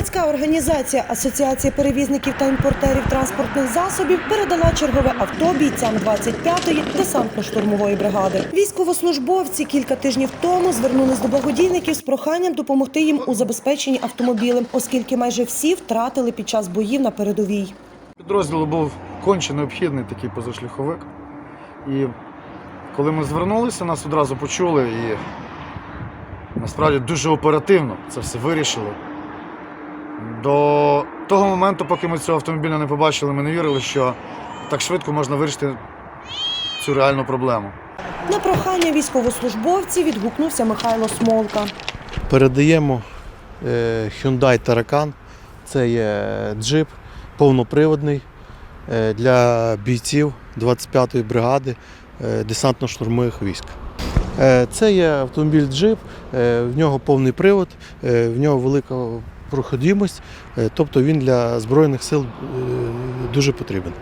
Громадська організація Асоціація перевізників та імпортерів транспортних засобів передала чергове авто бійцям 25-ї десантно-штурмової бригади. Військовослужбовці кілька тижнів тому звернулись до благодійників з проханням допомогти їм у забезпеченні автомобілем, оскільки майже всі втратили під час боїв на передовій. Підрозділу був конче необхідний такий позашляховик. І коли ми звернулися, нас одразу почули і насправді дуже оперативно це все вирішили. До того моменту, поки ми цього автомобіля не побачили, ми не вірили, що так швидко можна вирішити цю реальну проблему. На прохання військовослужбовців відгукнувся Михайло Смолка. Передаємо е, Hyundai Таракан. Це є джип повноприводний е, для бійців 25-ї бригади е, десантно-штурмових військ. Е, Це є автомобіль джип, е, в нього повний привод, е, в нього велика проходимость, е, тобто він для Збройних сил е, дуже потрібен.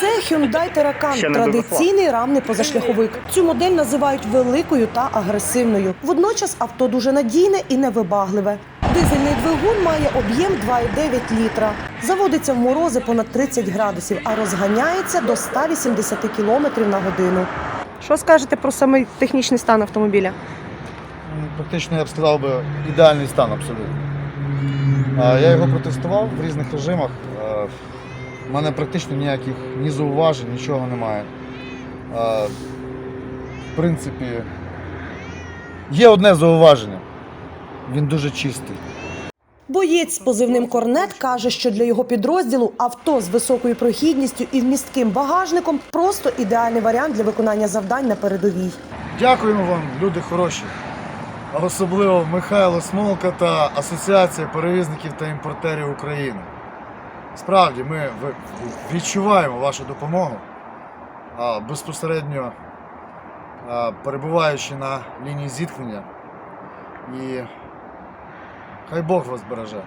Це Hyundai Terracan традиційний рамний позашляховик. Цю модель називають великою та агресивною. Водночас авто дуже надійне і невибагливе. Дизельний двигун має об'єм 2,9 літра. Заводиться в морози понад 30 градусів, а розганяється до 180 км на годину. Що скажете про самий технічний стан автомобіля? Практично я б сказав би ідеальний стан абсолютно. Я його протестував в різних режимах. Е, У мене практично ніяких ні зауважень, нічого немає. Е, В принципі, є одне зауваження. Він дуже чистий. Боєць з позивним Корнет каже, що для його підрозділу авто з високою прохідністю і вмістким багажником просто ідеальний варіант для виконання завдань на передовій. Дякуємо вам, люди хороші. А особливо Михайло Смолка та Асоціація перевізників та імпортерів України. Справді, ми відчуваємо вашу допомогу, безпосередньо перебуваючи на лінії зіткнення. І хай Бог вас береже.